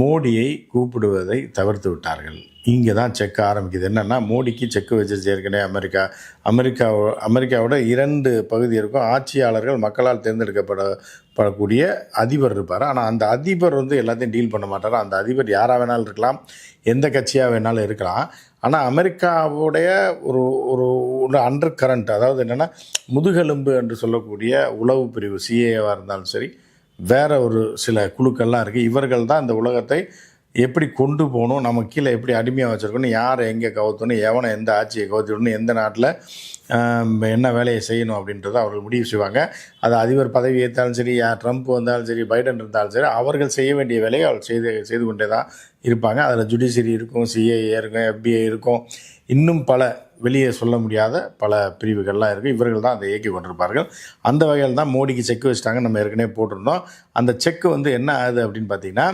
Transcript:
மோடியை கூப்பிடுவதை தவிர்த்து விட்டார்கள். இங்கே தான் செக் ஆரம்பிக்குது. என்னென்னா மோடிக்கு செக் வச்சிருச்சு ஏற்கனவே அமெரிக்கா. அமெரிக்கா அமெரிக்காவோட இரண்டு பகுதி இருக்கும். ஆட்சியாளர்கள் மக்களால் தேர்ந்தெடுக்கப்பட படக்கூடிய அதிபர் இருப்பார். ஆனால் அந்த அதிபர் வந்து எல்லாத்தையும் டீல் பண்ண மாட்டார்? அந்த அதிபர் யாராக வேணாலும் இருக்கலாம். எந்த கட்சியாக வேணாலும் இருக்கலாம். ஆனால் அமெரிக்காவுடைய ஒரு ஒரு ஒரு அண்டர் கரண்ட் அதாவது என்னென்னா முதுகெலும்பு என்று சொல்லக்கூடிய உளவு பிரிவு சிஏவாக இருந்தாலும் சரி வேற ஒரு சில குழுக்கள்லாம் இருக்குது இவர்கள் தான் இந்த உலகத்தை எப்படி கொண்டு போகணும் நம்ம கீழே எப்படி அடிமையாக வச்சுருக்கணும் யாரை எங்கே கவுத்தணும் எவனை எந்த ஆட்சியை கவுத்திடணும் எந்த நாட்டில் என்ன வேலையை செய்யணும் அப்படின்றத அவர்கள் முடிவு செய்வாங்க. அது அதிபர் பதவி ஏற்றாலும் சரி யார் ட்ரம்ப் வந்தாலும் சரி பைடன் இருந்தாலும் சரி அவர்கள் செய்ய வேண்டிய வேலையை அவர்கள் செய்து செய்து கொண்டே தான் இருப்பாங்க. அதில் ஜுடிஷியரி இருக்கும் சிஏஏ இருக்கும் எஃபிஐ இருக்கும். இன்னும் பல வெளியே சொல்ல முடியாத பல பிரிவுகள்லாம் இருக்குது இவர்கள் தான் அதை இயக்கி கொண்டிருப்பார்கள். அந்த வகையில் தான் மோடிக்கு செக் வச்சுட்டாங்க நம்ம ஏற்கனவே போட்டிருந்தோம். அந்த செக் வந்து என்ன ஆகுது அப்படின்னு பார்த்தீங்கன்னா